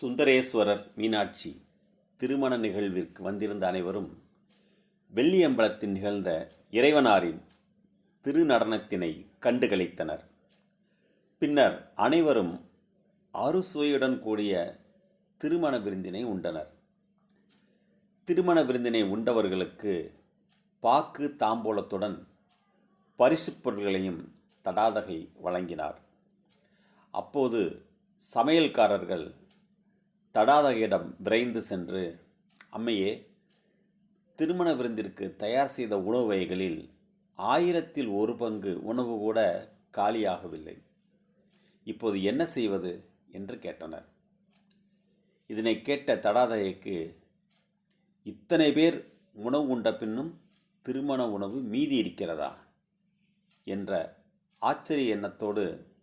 சுந்தரேஸ்வரர் மீனாட்சி திருமண நிகழ்விற்கு வந்திருந்த அனைவரும் வெள்ளியம்பலத்தில் நிகழ்ந்த இறைவனாரின் திருநடனத்தினை கண்டுகளித்தனர் பின்னர் அனைவரும் அறுசுவையுடன் கூடிய திருமண விருந்தினை உண்டனர். திருமண விருந்தினை உண்டவர்களுக்கு பாக்கு தாம்பூலத்துடன் பரிசுப் பொருள்களையும் தடாதகை வழங்கினார். அப்போது சமையல்காரர்கள் தடாதகையிடம் விரைந்து சென்று அம்மையே திருமண விருந்திற்கு தயார் செய்த உணவு வகைகளில் ஆயிரத்தில் ஒரு பங்கு உணவு கூட காலியாகவில்லை. இப்போது என்ன செய்வது என்று கேட்டனர். இதனை கேட்ட தடாதகைக்கு இத்தனை பேர் உணவு உண்ட பின்னும் திருமண உணவு மீதி இருக்கிறதா? என்ற ஆச்சரிய எண்ணத்தோடு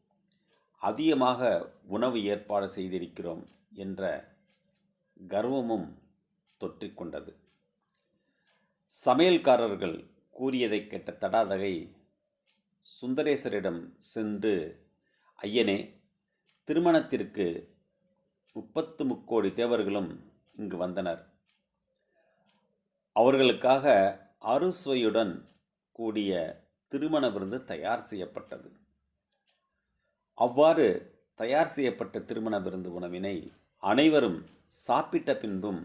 அதிகமாக உணவு ஏற்பாடு செய்திருக்கிறோம் என்ற கர்வமும் தொற்றிக்கொண்டது சமையல்காரர்கள் கூறியதைக் கேட்ட தடாதகை சுந்தரேசரிடம் சென்று ஐயனே திருமணத்திற்கு முப்பத்து முக்கோடி தேவர்களும் இங்கு வந்தனர். அவர்களுக்காக அறுசுவையுடன் கூடிய திருமண விருந்து தயார் செய்யப்பட்டது. அவ்வாறு தயார் செய்யப்பட்ட திருமண விருந்து உணவினை அனைவரும் சாப்பிட்ட பின்பும்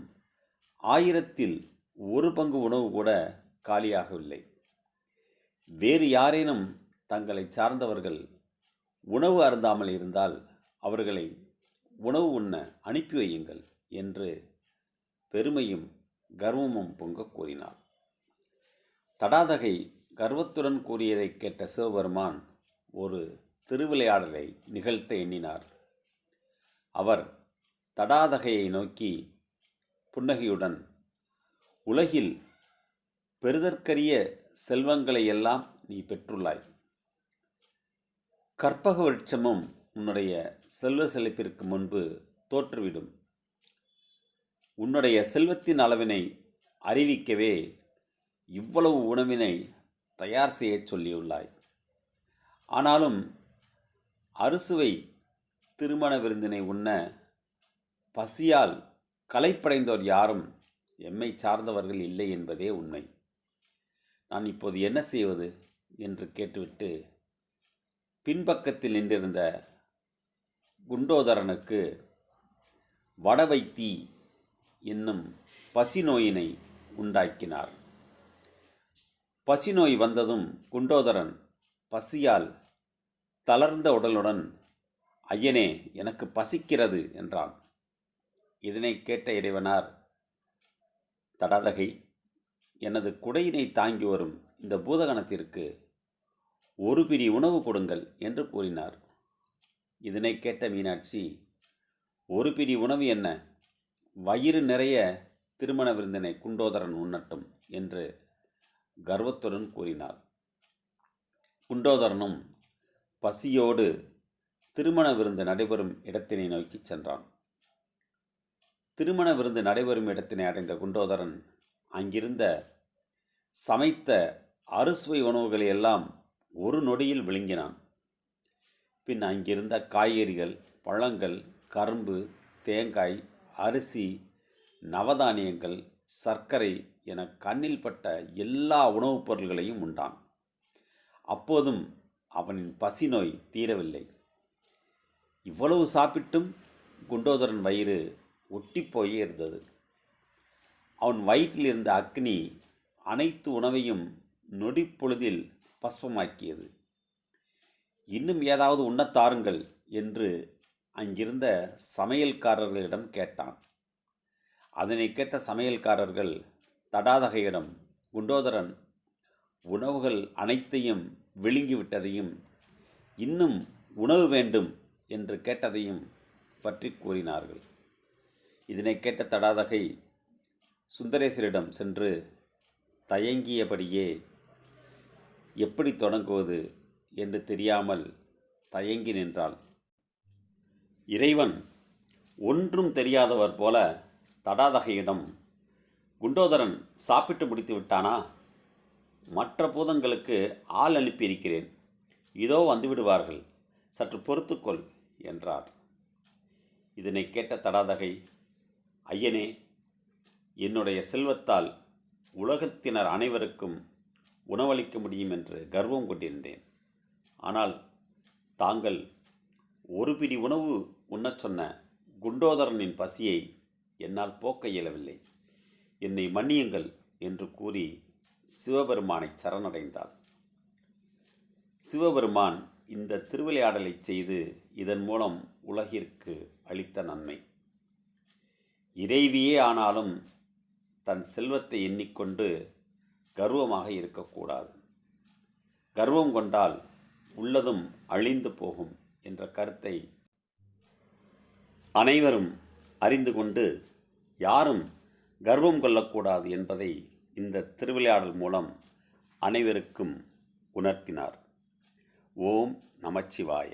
ஆயிரத்தில் ஒரு பங்கு உணவு கூட காலியாகவில்லை வேறு யாரேனும் தங்களை சார்ந்தவர்கள் உணவு அருந்தாமல் இருந்தால் அவர்களை உணவு உண்ண அனுப்பி வையுங்கள் என்று பெருமையும் கர்வமும் பொங்க கூறினார் தடாதகை கர்வத்துடன் கூறியதைக் கேட்ட சிவபெருமான் ஒரு திருவிளையாடலை நிகழ்த்த எண்ணினார். அவர் தடாதகையை நோக்கி புன்னகையுடன் உலகில் பெறுதற்கரிய செல்வங்களை எல்லாம் நீ பெற்றுள்ளாய். கற்பக விருட்சமும் உன்னுடைய செல்வ செழிப்பிற்கு முன்பு தோற்றுவிடும். உன்னுடைய செல்வத்தின் அளவினை அறிவிக்கவே இவ்வளவு உணவினை தயார் செய்யச் சொல்லியுள்ளாய். ஆனாலும் அறுசுவை திருமண விருந்தினை உண்ண பசியால் கலைப்படைந்தோர் யாரும் எம்மை சார்ந்தவர்கள் இல்லை என்பதே உண்மை. நான் இப்போது என்ன செய்வது என்று கேட்டுவிட்டு பின்பக்கத்தில் நின்றிருந்த குண்டோதரனுக்கு வடவைத்தி என்னும் பசி நோயினை உண்டாக்கினார். பசி நோய் வந்ததும் குண்டோதரன் பசியால் தளர்ந்த உடலுடன் ஐயனே எனக்கு பசிக்கிறது என்றான். இதனை கேட்ட இறைவனார் தடாதகை எனது குடையினை தாங்கி வரும் இந்த பூதகணத்திற்கு ஒரு பிடி உணவு கொடுங்கள் என்று கூறினார். இதனை கேட்ட மீனாட்சி ஒரு பிடி உணவு என்ன? வயிறு நிறைய திருமண விருந்தினை குண்டோதரன் உண்ணட்டும் என்று கர்வத்துடன் கூறினார். குண்டோதரனும் பசியோடு திருமண விருந்து நடைபெறும் இடத்தினை நோக்கி சென்றான். திருமண விருந்து நடைபெறும் இடத்தினை அடைந்த குண்டோதரன் அங்கிருந்த சமைத்த அறுசுவை உணவுகளை எல்லாம் ஒரு நொடியில் விழுங்கினான். பின் அங்கிருந்த காய்கறிகள் பழங்கள் கரும்பு தேங்காய் அரிசி நவதானியங்கள் சர்க்கரை என கண்ணில் பட்ட எல்லா உணவுப் பொருள்களையும் உண்டான். அப்போதும் அவனின் பசி நோய் தீரவில்லை. இவ்வளவு சாப்பிட்டும் குண்டோதரன் வயிறு ஒட்டிப்போயே இருந்தது அவன் வயிற்றில் இருந்த அக்னி அனைத்து உணவையும் நொடிப்பொழுதில் பஸ்பமாக்கியது. இன்னும் ஏதாவது உண்ணத்தாருங்கள் என்று அங்கிருந்த சமையல்காரர்களிடம் கேட்டான். அதனை கேட்ட சமையல்காரர்கள் தடாதகையிடம் குண்டோதரன் உணவுகள் அனைத்தையும் விழுங்கிவிட்டதையும் இன்னும் உணவு வேண்டும் என்று கேட்டதையும் பற்றி கூறினார்கள். இதனை கேட்ட தடாதகை சுந்தரேசரிடம் சென்று தயங்கியபடியே எப்படி தொடங்குவது என்று தெரியாமல் தயங்கி நின்றாள். இறைவன் ஒன்றும் தெரியாதவர் போல தடாதகையிடம் குண்டோதரன் சாப்பிட்டு முடித்து விட்டானா? மற்ற பூதங்களுக்கு ஆள் அனுப்பியிருக்கிறேன். இதோ வந்துவிடுவார்கள். சற்று பொறுத்துக்கொள் என்றார். இதனை கேட்ட தடாதகை ஐயனே என்னுடைய செல்வத்தால் உலகத்தினர் அனைவருக்கும் உணவளிக்க முடியும் என்று கர்வம் கொண்டிருந்தேன். ஆனால் தாங்கள் ஒரு பிடி உணவு உண்ணச் சொன்ன குண்டோதரனின் பசியை என்னால் போக்க இயலவில்லை. என்னை மன்னியுங்கள் என்று கூறி சிவபெருமானை சரணடைந்தாள் சிவபெருமான் இந்த திருவிளையாடலை செய்து இதன் மூலம் உலகிற்கு அளித்த நன்மை. இறைவியே ஆனாலும் தன் செல்வத்தை எண்ணிக்கொண்டு கர்வமாக இருக்கக்கூடாது. கர்வம் கொண்டால் உள்ளதும் அழிந்து போகும் என்ற கருத்தை அனைவரும் அறிந்து கொண்டு யாரும் கர்வம் கொள்ளக்கூடாது என்பதை இந்த திருவிளையாடல் மூலம் அனைவருக்கும் உணர்த்தினார். ஓம் நமச்சிவாய.